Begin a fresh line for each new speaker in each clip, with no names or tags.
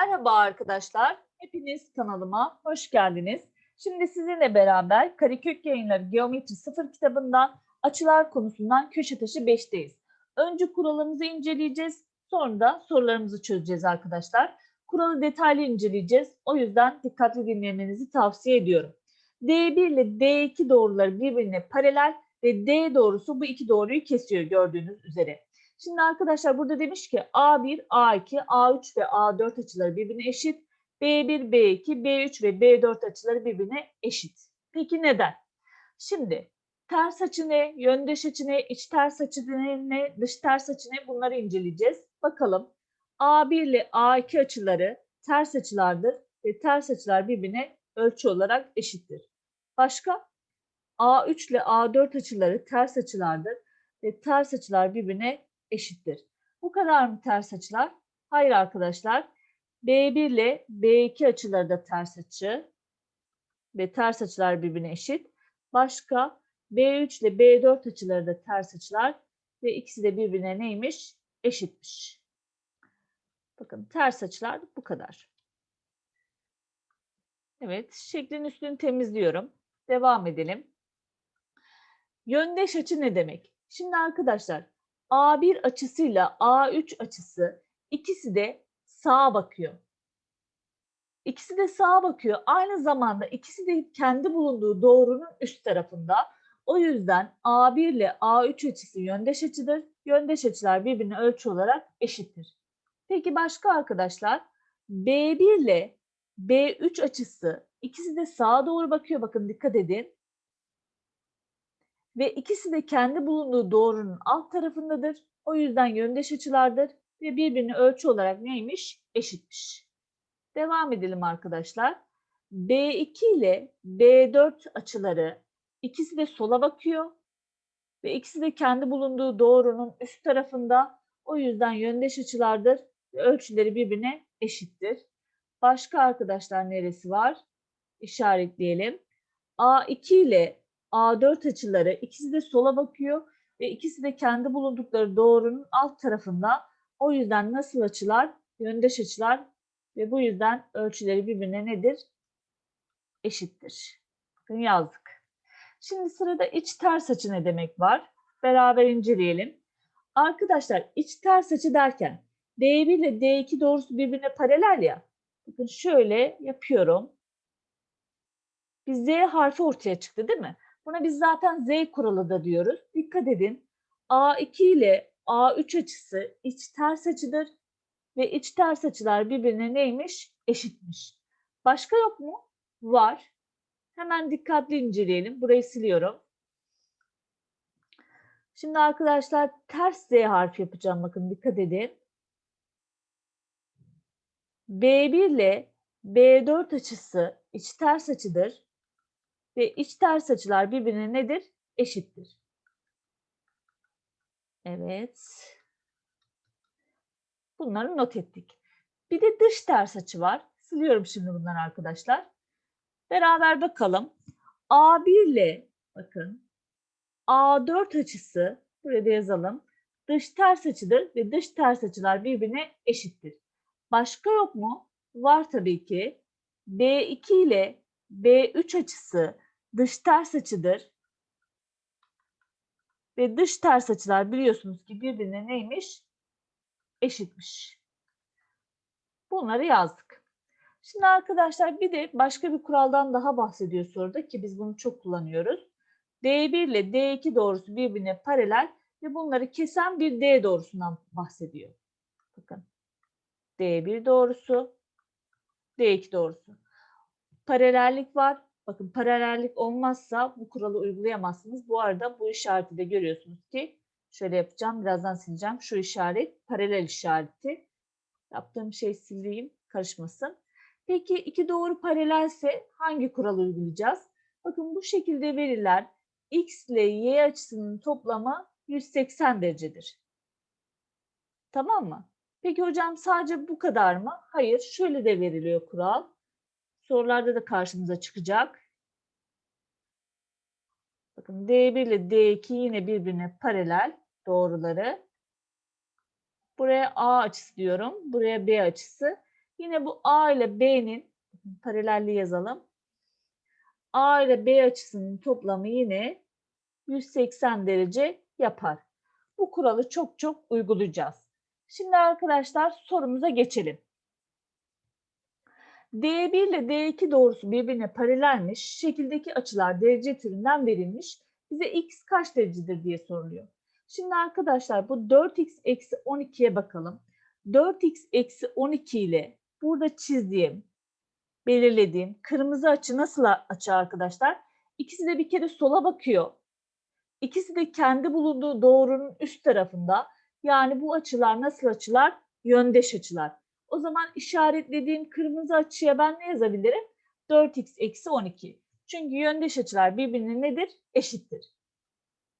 Merhaba arkadaşlar. Hepiniz kanalıma hoş geldiniz. Şimdi sizinle beraber Karekök Yayınları Geometri 0 kitabından açılar konusundan köşe taşı 5'teyiz. Önce kuralımızı inceleyeceğiz. Sonra da sorularımızı çözeceğiz arkadaşlar. Kuralı detaylı inceleyeceğiz. O yüzden dikkatli dinlemenizi tavsiye ediyorum. D1 ile D2 doğruları birbirine paralel ve D doğrusu bu iki doğruyu kesiyor gördüğünüz üzere. Şimdi arkadaşlar burada demiş ki A1, A2, A3 ve A4 açıları birbirine eşit. B1, B2, B3 ve B4 açıları birbirine eşit. Peki neden? Şimdi ters açı ne, yöndeş açı ne, iç ters açı ne, dış ters açı ne bunları inceleyeceğiz. Bakalım A1 ile A2 açıları ters açılardır ve ters açılar birbirine ölçü olarak eşittir. Başka? A3 ile A4 açıları ters açılardır ve ters açılar birbirine eşittir. Bu kadar mı ters açılar? Hayır arkadaşlar. B1 ile B2 açıları da ters açı ve ters açılar birbirine eşit. Başka B3 ile B4 açıları da ters açılar ve ikisi de birbirine neymiş? Eşitmiş. Bakın ters açılar bu kadar. Evet, şeklin üstünü temizliyorum. Devam edelim. Yöndeş açı ne demek? Şimdi arkadaşlar A1 açısıyla A3 açısı ikisi de sağa bakıyor. İkisi de sağa bakıyor. Aynı zamanda ikisi de kendi bulunduğu doğrunun üst tarafında. O yüzden A1 ile A3 açısı yöndeş açıdır. Yöndeş açılar birbirine ölçü olarak eşittir. Peki başka arkadaşlar B1 ile B3 açısı ikisi de sağa doğru bakıyor. Bakın dikkat edin ve ikisi de kendi bulunduğu doğrunun alt tarafındadır. O yüzden yöndeş açılardır ve birbirini ölçü olarak neymiş? Eşitmiş. Devam edelim arkadaşlar. B2 ile B4 açıları ikisi de sola bakıyor ve ikisi de kendi bulunduğu doğrunun üst tarafında. O yüzden yöndeş açılardır ve ölçüleri birbirine eşittir. Başka arkadaşlar neresi var? İşaretleyelim. A2 ile A4 açıları ikisi de sola bakıyor ve ikisi de kendi bulundukları doğrunun alt tarafında. O yüzden nasıl açılar? Yöndeş açılar ve bu yüzden ölçüleri birbirine nedir? Eşittir. Bakın yazdık. Şimdi sırada iç ters açı ne demek var? Beraber inceleyelim. Arkadaşlar iç ters açı derken D1 ile D2 doğrusu birbirine paralel ya. Bakın şöyle yapıyorum. Bir Z harfi ortaya çıktı değil mi? Buna biz zaten Z kuralı da diyoruz. Dikkat edin. A2 ile A3 açısı iç ters açıdır ve iç ters açılar birbirine neymiş? Eşitmiş. Başka yok mu? Var. Hemen dikkatli inceleyelim. Burayı siliyorum. Şimdi arkadaşlar ters Z harfi yapacağım. Bakın dikkat edin. B1 ile B4 açısı iç ters açıdır ve iç ters açılar birbirine nedir? Eşittir. Evet. Bunları not ettik. Bir de dış ters açı var. Siliyorum şimdi bunları arkadaşlar. Beraber bakalım. A1 ile bakın A4 açısı burada yazalım. Dış ters açıdır ve dış ters açılar birbirine eşittir. Başka yok mu? Var tabii ki. B2 ile B3 açısı dış ters açıdır. Ve dış ters açılar biliyorsunuz ki birbirine neymiş? Eşitmiş. Bunları yazdık. Şimdi arkadaşlar bir de başka bir kuraldan daha bahsediyor soruda ki biz bunu çok kullanıyoruz. D1 ile D2 doğrusu birbirine paralel ve bunları kesen bir D doğrusundan bahsediyor. Bakın. D1 doğrusu, D2 doğrusu. Paralellik var. Bakın paralellik olmazsa bu kuralı uygulayamazsınız. Bu arada bu işareti de görüyorsunuz ki şöyle yapacağım. Birazdan sileceğim. Şu işaret paralel işareti. Yaptığım şey sileyim karışmasın. Peki iki doğru paralelse hangi kuralı uygulayacağız? Bakın bu şekilde veriler x ile y açısının toplamı 180 derecedir. Tamam mı? Peki hocam sadece bu kadar mı? Hayır, şöyle de veriliyor kural. Sorularda da karşımıza çıkacak. Bakın D1 ile D2 yine birbirine paralel doğruları. Buraya A açısı diyorum. Buraya B açısı. Yine bu A ile B'nin paralelli yazalım. A ile B açısının toplamı yine 180 derece yapar. Bu kuralı çok çok uygulayacağız. Şimdi arkadaşlar sorumuza geçelim. D1 ile D2 doğrusu birbirine paralelmiş. Şekildeki açılar derece türünden verilmiş. Bize x kaç derecedir diye soruluyor. Şimdi arkadaşlar bu 4x eksi 12'ye bakalım. 4x eksi 12 ile burada çizdiğim, belirlediğim kırmızı açı nasıl açı arkadaşlar? İkisi de bir kere sola bakıyor. İkisi de kendi bulunduğu doğrunun üst tarafında. Yani bu açılar nasıl açılar? Yöndeş açılar. O zaman işaretlediğim kırmızı açıya ben ne yazabilirim? 4x eksi 12. Çünkü yöndeş açılar birbirine nedir? Eşittir.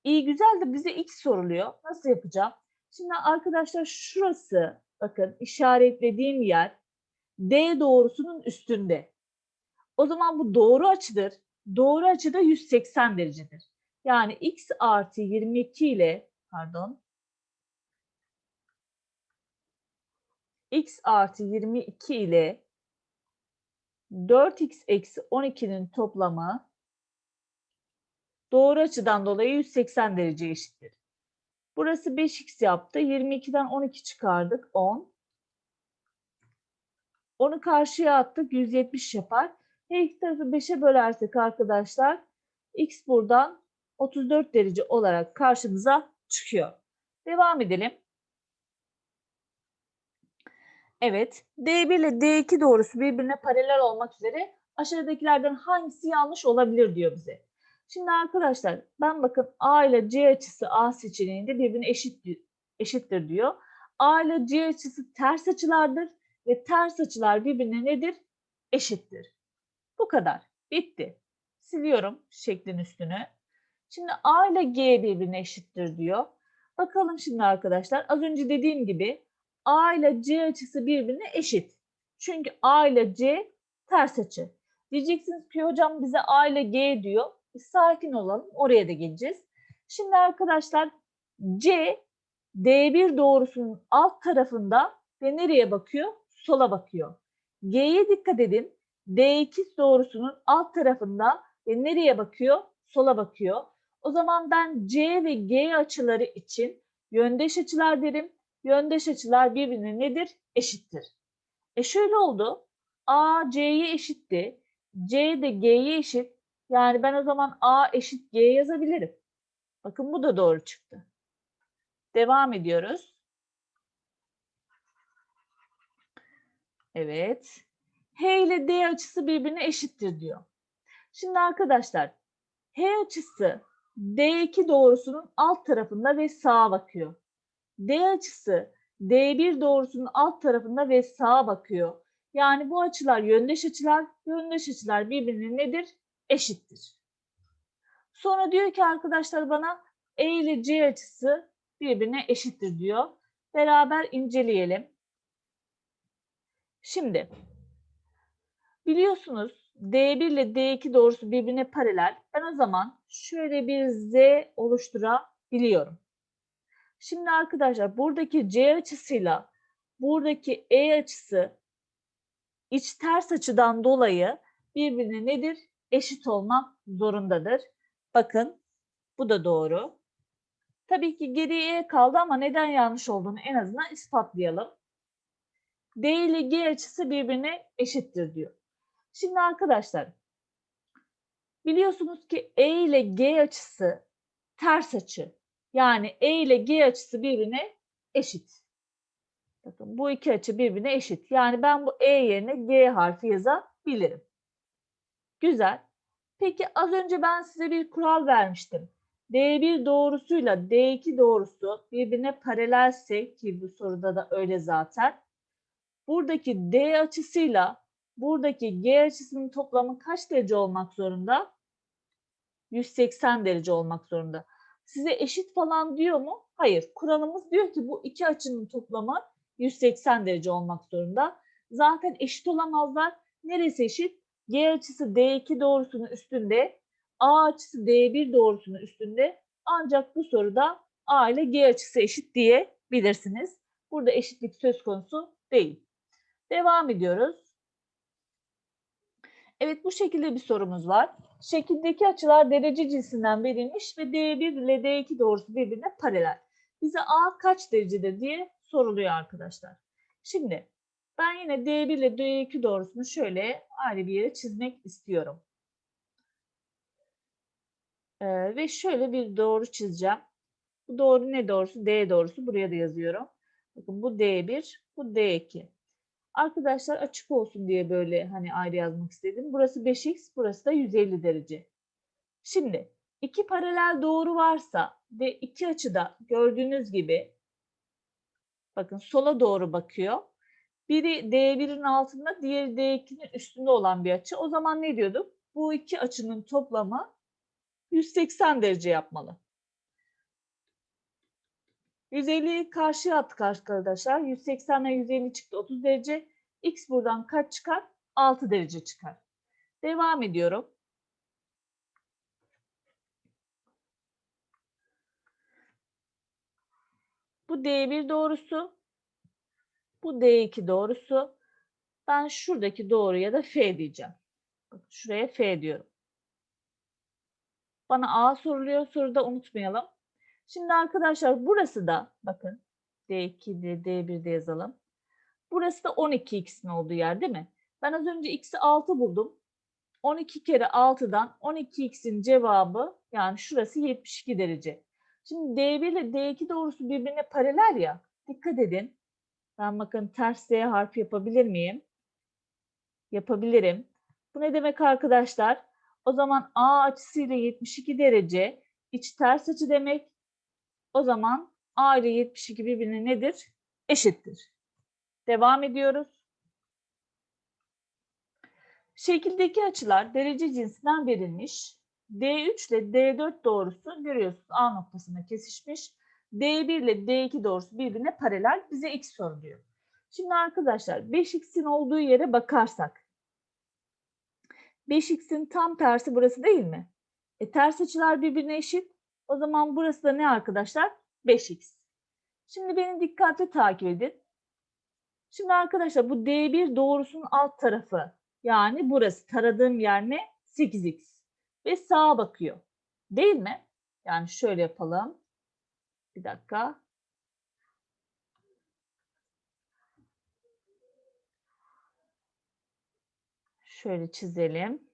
İyi güzel de bize x soruluyor. Nasıl yapacağım? Şimdi arkadaşlar şurası bakın işaretlediğim yer D doğrusunun üstünde. O zaman bu doğru açıdır. Doğru açı da 180 derecedir. Yani x artı 22 ile pardon x artı 22 ile 4x eksi 12'nin toplamı doğru açıdan dolayı 180 derece eşittir. Burası 5x yaptı. 22'den 12 çıkardık. 10. Onu karşıya attık. 170 yapar. Her iki tarafı 5'e bölersek arkadaşlar x buradan 34 derece olarak karşımıza çıkıyor. Devam edelim. Evet, D1 ile D2 doğrusu birbirine paralel olmak üzere aşağıdakilerden hangisi yanlış olabilir diyor bize. Şimdi arkadaşlar ben bakın A ile C açısı A seçeneğinde birbirine eşit, eşittir diyor. A ile C açısı ters açılardır ve ters açılar birbirine nedir? Eşittir. Bu kadar. Bitti. Siliyorum şeklin üstünü. Şimdi A ile G birbirine eşittir diyor. Bakalım şimdi arkadaşlar. Az önce dediğim gibi A ile C açısı birbirine eşit. Çünkü A ile C ters açı. Diyeceksiniz ki hocam bize A ile G diyor. Bir sakin olalım. Oraya da geleceğiz. Şimdi arkadaşlar C D1 doğrusunun alt tarafında ve nereye bakıyor? Sola bakıyor. G'ye dikkat edin. D2 doğrusunun alt tarafında ve nereye bakıyor? Sola bakıyor. O zaman ben C ve G açıları için yöndeş açılar derim. Yöndeş açılar birbirine nedir? Eşittir. E şöyle oldu. A C'ye eşitti. C de G'ye eşit. Yani ben o zaman A eşit G yazabilirim. Bakın bu da doğru çıktı. Devam ediyoruz. Evet. H ile D açısı birbirine eşittir diyor. Şimdi arkadaşlar H açısı D2 doğrusunun alt tarafında ve sağa bakıyor. D açısı D1 doğrusunun alt tarafında ve sağa bakıyor. Yani bu açılar yöndeş açılar, yöndeş açılar birbirine nedir? Eşittir. Sonra diyor ki arkadaşlar bana E ile C açısı birbirine eşittir diyor. Beraber inceleyelim. Şimdi biliyorsunuz D1 ile D2 doğrusu birbirine paralel. Ben o zaman şöyle bir Z oluşturabiliyorum. Şimdi arkadaşlar buradaki C açısıyla buradaki E açısı iç ters açıdan dolayı birbirine nedir? Eşit olmak zorundadır. Bakın bu da doğru. Tabii ki geriye E kaldı ama neden yanlış olduğunu en azından ispatlayalım. D ile G açısı birbirine eşittir diyor. Şimdi arkadaşlar biliyorsunuz ki E ile G açısı ters açı. Yani E ile G açısı birbirine eşit. Bakın bu iki açı birbirine eşit. Yani ben bu E yerine G harfi yazabilirim. Güzel. Peki az önce ben size bir kural vermiştim. D1 doğrusuyla D2 doğrusu birbirine paralelse ki bu soruda da öyle zaten. Buradaki D açısıyla buradaki G açısının toplamı kaç derece olmak zorunda? 180 derece olmak zorunda. Size eşit falan diyor mu? Hayır. Kuralımız diyor ki bu iki açının toplamı 180 derece olmak zorunda. Zaten eşit olamazlar. Neresi eşit? G açısı D2 doğrusunun üstünde, A açısı D1 doğrusunun üstünde. Ancak bu soruda A ile G açısı eşit diyebilirsiniz. Burada eşitlik söz konusu değil. Devam ediyoruz. Evet bu şekilde bir sorumuz var. Şekildeki açılar derece cinsinden verilmiş ve D1 ile D2 doğrusu birbirine paralel. Bize A kaç derecedir diye soruluyor arkadaşlar. Şimdi ben yine D1 ile D2 doğrusunu şöyle ayrı bir yere çizmek istiyorum. Ee, ve şöyle bir doğru çizeceğim. Bu doğru ne doğrusu? D doğrusu. Buraya da yazıyorum. Bakın bu D1, bu D2. Arkadaşlar açık olsun diye böyle hani ayrı yazmak istedim. Burası 5x, burası da 150 derece. Şimdi iki paralel doğru varsa ve iki açıda gördüğünüz gibi bakın sola doğru bakıyor. Biri D1'in altında, diğeri D2'nin üstünde olan bir açı. O zaman ne diyorduk? Bu iki açının toplamı 180 derece yapmalı. 150'yi karşıya attık arkadaşlar. 180 ile 150 çıktı 30 derece. X buradan kaç çıkar? 6 derece çıkar. Devam ediyorum. Bu D1 doğrusu. Bu D2 doğrusu. Ben şuradaki doğruya da F diyeceğim. Şuraya F diyorum. Bana A soruluyor. Soruda unutmayalım. Şimdi arkadaşlar burası da bakın D2'de D1'de yazalım. Burası da 12x'in olduğu yer değil mi? Ben az önce x'i 6 buldum. 12 kere 6'dan 12x'in cevabı yani şurası 72 derece. Şimdi D1 ile D2 doğrusu birbirine paralel ya. Dikkat edin. Ben bakın ters D harfi yapabilir miyim? Yapabilirim. Bu ne demek arkadaşlar? O zaman A açısıyla 72 derece iç ters açı demek. O zaman A ile 72 birbirine nedir? Eşittir. Devam ediyoruz. Şekildeki açılar derece cinsinden verilmiş. D3 ile D4 doğrusu görüyorsunuz A noktasında kesişmiş. D1 ile D2 doğrusu birbirine paralel. Bize x soruluyor. Şimdi arkadaşlar 5x'in olduğu yere bakarsak 5x'in tam tersi burası değil mi? E, ters açılar birbirine eşit. O zaman burası da ne arkadaşlar? 5x. Şimdi beni dikkatli takip edin. Şimdi arkadaşlar bu D1 doğrusunun alt tarafı yani burası taradığım yer ne? 8x. Ve sağa bakıyor. Değil mi? Yani şöyle yapalım. Bir dakika. Şöyle çizelim.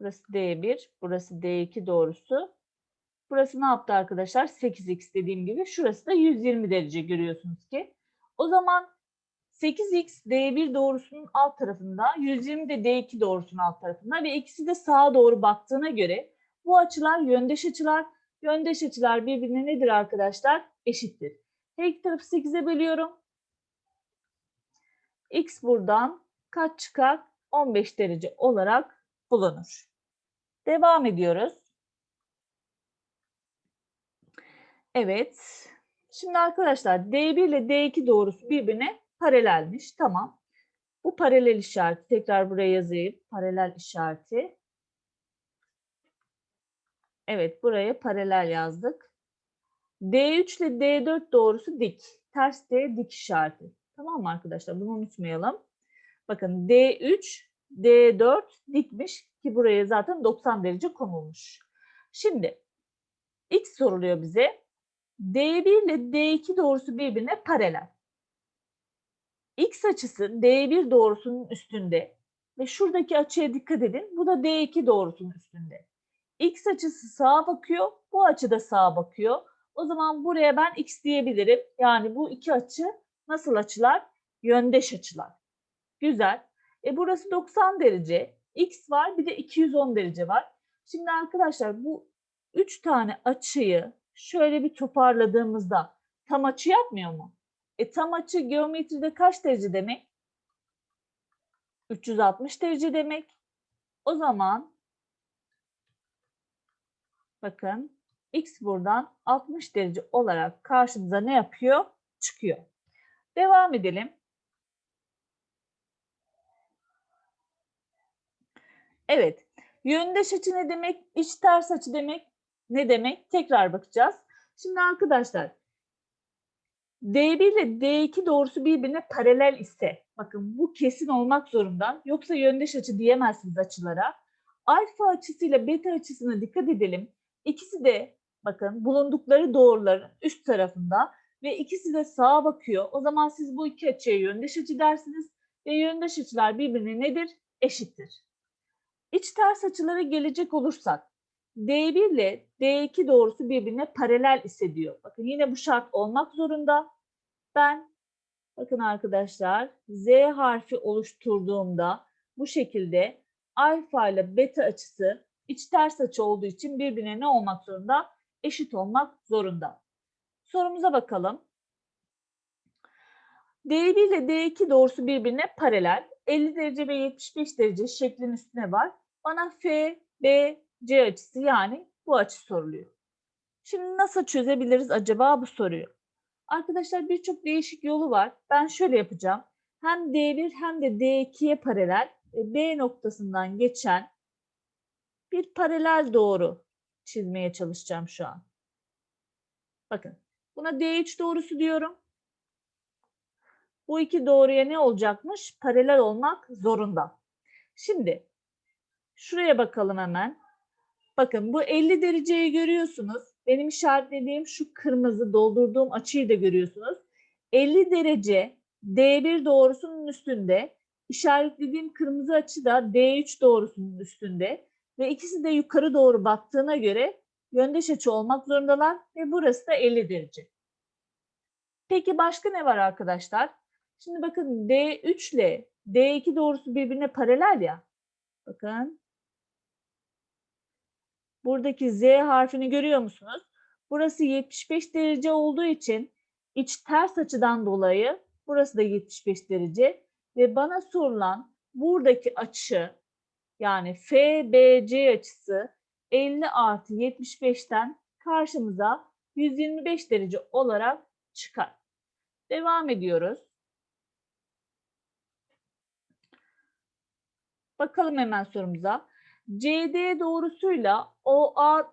Burası D1, burası D2 doğrusu. Burası ne yaptı arkadaşlar? 8x dediğim gibi. Şurası da 120 derece görüyorsunuz ki. O zaman 8x D1 doğrusunun alt tarafında, 120 de D2 doğrusunun alt tarafında ve ikisi de sağa doğru baktığına göre bu açılar yöndeş açılar. Yöndeş açılar birbirine nedir arkadaşlar? Eşittir. Her iki tarafı 8'e bölüyorum. X buradan kaç çıkar? 15 derece olarak bulunur. Devam ediyoruz. Evet. Şimdi arkadaşlar D1 ile D2 doğrusu birbirine paralelmiş. Tamam. Bu paralel işareti tekrar buraya yazayım. Paralel işareti. Evet buraya paralel yazdık. D3 ile D4 doğrusu dik. Ters D dik işareti. Tamam mı arkadaşlar? Bunu unutmayalım. Bakın D3, D4 dikmiş ki buraya zaten 90 derece konulmuş. Şimdi X soruluyor bize. D1 ile D2 doğrusu birbirine paralel. X açısı D1 doğrusunun üstünde ve şuradaki açıya dikkat edin. Bu da D2 doğrusunun üstünde. X açısı sağa bakıyor, bu açı da sağa bakıyor. O zaman buraya ben X diyebilirim. Yani bu iki açı nasıl açılar? Yöndeş açılar. Güzel. E burası 90 derece. X var bir de 210 derece var. Şimdi arkadaşlar bu 3 tane açıyı şöyle bir toparladığımızda tam açı yapmıyor mu? E tam açı geometride kaç derece demek? 360 derece demek. O zaman bakın x buradan 60 derece olarak karşımıza ne yapıyor? Çıkıyor. Devam edelim. Evet. Yöndeş açı ne demek? İç ters açı demek ne demek? Tekrar bakacağız. Şimdi arkadaşlar D1 ile D2 doğrusu birbirine paralel ise, bakın bu kesin olmak zorunda. Yoksa yöndeş açı diyemezsiniz açılara. Alfa açısıyla beta açısına dikkat edelim. İkisi de bakın bulundukları doğruların üst tarafında ve ikisi de sağa bakıyor. O zaman siz bu iki açıya yöndeş açı dersiniz ve yöndeş açılar birbirine nedir? Eşittir. İç ters açılara gelecek olursak D1 ile D2 doğrusu birbirine paralel ise diyor. Bakın yine bu şart olmak zorunda. Ben bakın arkadaşlar Z harfi oluşturduğumda bu şekilde alfa ile beta açısı iç ters açı olduğu için birbirine ne olmak zorunda? Eşit olmak zorunda. Sorumuza bakalım. D1 ile D2 doğrusu birbirine paralel. 50 derece ve 75 derece şeklin üstüne var. Bana F, B, C açısı yani bu açı soruluyor. Şimdi nasıl çözebiliriz acaba bu soruyu? Arkadaşlar birçok değişik yolu var. Ben şöyle yapacağım. Hem D1 hem de D2'ye paralel e, B noktasından geçen bir paralel doğru çizmeye çalışacağım şu an. Bakın buna D3 doğrusu diyorum. Bu iki doğruya ne olacakmış? Paralel olmak zorunda. Şimdi şuraya bakalım hemen. Bakın bu 50 dereceyi görüyorsunuz. Benim işaretlediğim şu kırmızı doldurduğum açıyı da görüyorsunuz. 50 derece D1 doğrusunun üstünde. işaretlediğim kırmızı açı da D3 doğrusunun üstünde. Ve ikisi de yukarı doğru baktığına göre yöndeş açı olmak zorundalar. Ve burası da 50 derece. Peki başka ne var arkadaşlar? Şimdi bakın D3 ile D2 doğrusu birbirine paralel ya. Bakın buradaki Z harfini görüyor musunuz? Burası 75 derece olduğu için iç ters açıdan dolayı burası da 75 derece ve bana sorulan buradaki açı yani FBC açısı 50 artı 75'ten karşımıza 125 derece olarak çıkar. Devam ediyoruz. Bakalım hemen sorumuza. CD doğrusuyla OA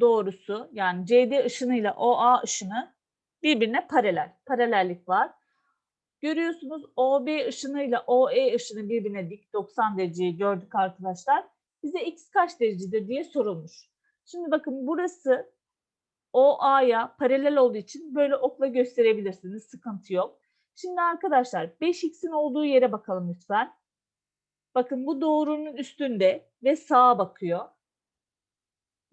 doğrusu yani CD ışınıyla OA ışını birbirine paralel. Paralellik var. Görüyorsunuz OB ışınıyla OE ışını birbirine dik 90 dereceyi gördük arkadaşlar. Bize x kaç derecedir diye sorulmuş. Şimdi bakın burası OA'ya paralel olduğu için böyle okla gösterebilirsiniz. Sıkıntı yok. Şimdi arkadaşlar 5x'in olduğu yere bakalım lütfen. Bakın bu doğrunun üstünde ve sağa bakıyor.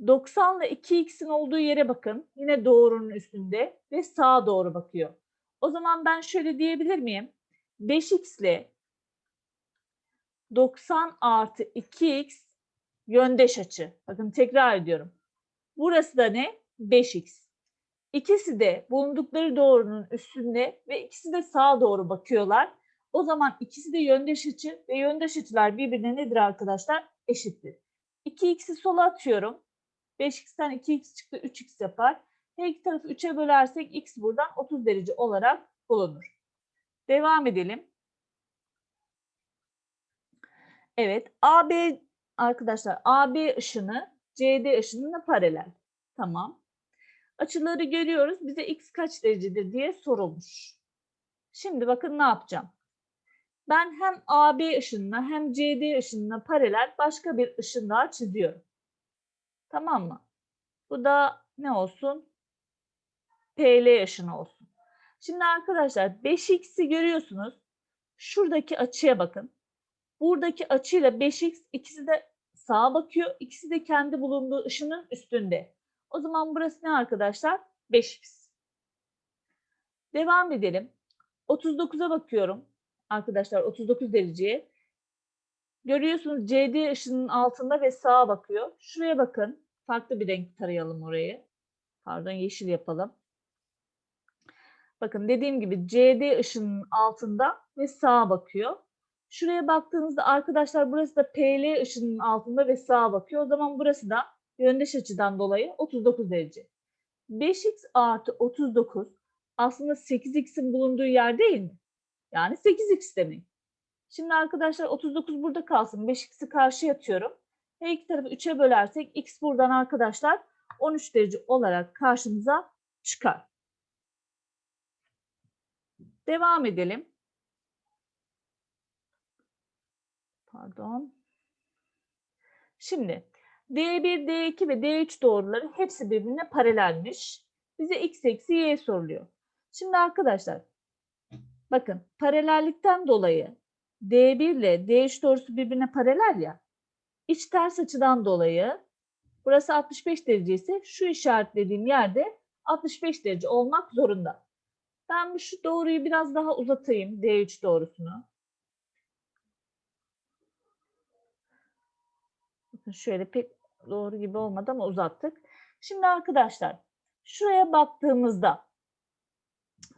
90 ile 2x'in olduğu yere bakın. Yine doğrunun üstünde ve sağa doğru bakıyor. O zaman ben şöyle diyebilir miyim? 5x ile 90 artı 2x yöndeş açı. Bakın tekrar ediyorum. Burası da ne? 5x. İkisi de bulundukları doğrunun üstünde ve ikisi de sağa doğru bakıyorlar. O zaman ikisi de yöndeş açı ve yöndeş açılar birbirine nedir arkadaşlar? Eşittir. 2x'i sola atıyorum. 5x'ten 2x çıktı 3x yapar. Her iki tarafı 3'e bölersek x buradan 30 derece olarak bulunur. Devam edelim. Evet AB arkadaşlar AB ışını CD ışınına paralel. Tamam. Açıları görüyoruz. Bize x kaç derecedir diye sorulmuş. Şimdi bakın ne yapacağım. Ben hem AB ışınına hem CD ışınına paralel başka bir ışın daha çiziyorum. Tamam mı? Bu da ne olsun? PL ışını olsun. Şimdi arkadaşlar 5x'i görüyorsunuz. Şuradaki açıya bakın. Buradaki açıyla 5x ikisi de sağa bakıyor. İkisi de kendi bulunduğu ışının üstünde. O zaman burası ne arkadaşlar? 5x. Devam edelim. 39'a bakıyorum. Arkadaşlar 39 dereceye. Görüyorsunuz CD ışının altında ve sağa bakıyor. Şuraya bakın. Farklı bir renk tarayalım orayı. Pardon yeşil yapalım. Bakın dediğim gibi CD ışının altında ve sağa bakıyor. Şuraya baktığınızda arkadaşlar burası da PL ışının altında ve sağa bakıyor. O zaman burası da yöndeş açıdan dolayı 39 derece. 5x artı 39 aslında 8x'in bulunduğu yer değil mi? Yani 8x demek. Şimdi arkadaşlar 39 burada kalsın. 5x'i karşıya atıyorum. Her iki tarafı 3'e bölersek x buradan arkadaşlar 13 derece olarak karşımıza çıkar. Devam edelim. Pardon. Şimdi D1, D2 ve D3 doğruları hepsi birbirine paralelmiş. Bize x eksi y soruluyor. Şimdi arkadaşlar bakın paralellikten dolayı D1 ile D3 doğrusu birbirine paralel ya. İç ters açıdan dolayı burası 65 derece ise şu işaretlediğim yerde 65 derece olmak zorunda. Ben şu doğruyu biraz daha uzatayım D3 doğrusunu. Bakın şöyle pek doğru gibi olmadı ama uzattık. Şimdi arkadaşlar şuraya baktığımızda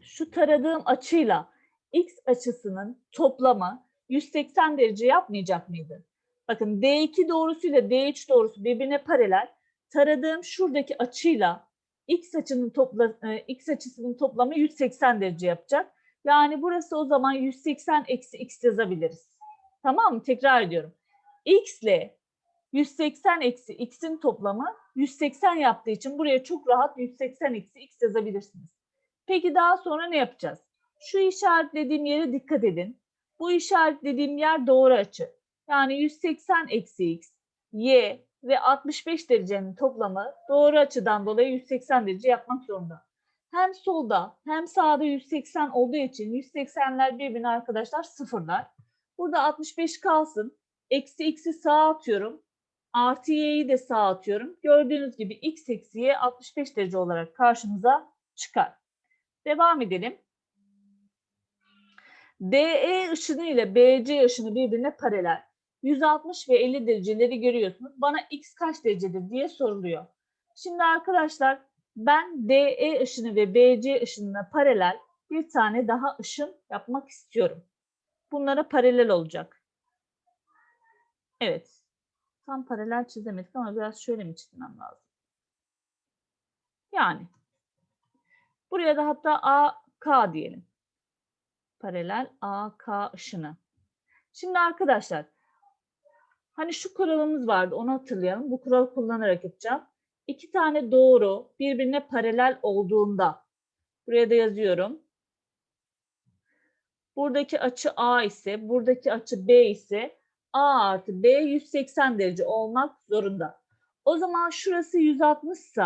şu taradığım açıyla x açısının toplamı 180 derece yapmayacak mıydı? Bakın D2 doğrusuyla D3 doğrusu birbirine paralel. Taradığım şuradaki açıyla x açının topla, e, x açısının toplamı 180 derece yapacak. Yani burası o zaman 180 eksi x yazabiliriz. Tamam mı? Tekrar ediyorum. x ile 180 eksi x'in toplamı 180 yaptığı için buraya çok rahat 180 eksi x yazabilirsiniz. Peki daha sonra ne yapacağız? Şu işaretlediğim yere dikkat edin. Bu işaretlediğim yer doğru açı. Yani 180 eksi x, y ve 65 derecenin toplamı doğru açıdan dolayı 180 derece yapmak zorunda. Hem solda hem sağda 180 olduğu için 180'ler birbirine arkadaşlar sıfırlar. Burada 65 kalsın. Eksi x'i sağa atıyorum. Artı y'yi de sağa atıyorum. Gördüğünüz gibi x eksi y 65 derece olarak karşımıza çıkar. Devam edelim. DE ışını ile BC ışını birbirine paralel. 160 ve 50 dereceleri görüyorsunuz. Bana x kaç derecedir diye soruluyor. Şimdi arkadaşlar ben DE ışını ve BC ışınına paralel bir tane daha ışın yapmak istiyorum. Bunlara paralel olacak. Evet. Tam paralel çizemedik ama biraz şöyle mi çizmem lazım? Yani buraya da hatta AK diyelim. Paralel AK ışını. Şimdi arkadaşlar hani şu kuralımız vardı onu hatırlayalım. Bu kuralı kullanarak yapacağım. İki tane doğru birbirine paralel olduğunda buraya da yazıyorum. Buradaki açı A ise buradaki açı B ise A artı B 180 derece olmak zorunda. O zaman şurası 160 ise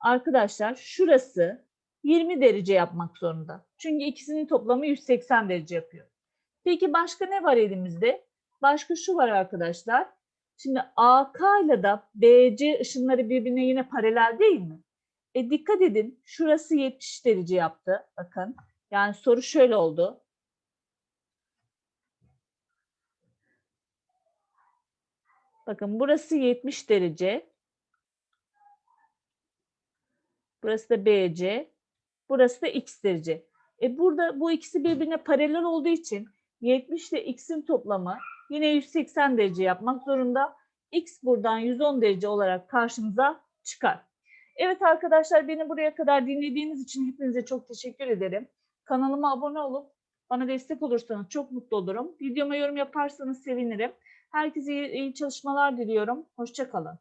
arkadaşlar şurası 20 derece yapmak zorunda. Çünkü ikisinin toplamı 180 derece yapıyor. Peki başka ne var elimizde? Başka şu var arkadaşlar. Şimdi AK ile de BC ışınları birbirine yine paralel değil mi? E dikkat edin şurası 70 derece yaptı. Bakın yani soru şöyle oldu. Bakın burası 70 derece. Burası da BC. Burası da X derece. E burada bu ikisi birbirine paralel olduğu için 70 ile X'in toplamı yine 180 derece yapmak zorunda. X buradan 110 derece olarak karşımıza çıkar. Evet arkadaşlar beni buraya kadar dinlediğiniz için hepinize çok teşekkür ederim. Kanalıma abone olup bana destek olursanız çok mutlu olurum. Videoma yorum yaparsanız sevinirim. Herkese iyi, çalışmalar diliyorum. Hoşçakalın.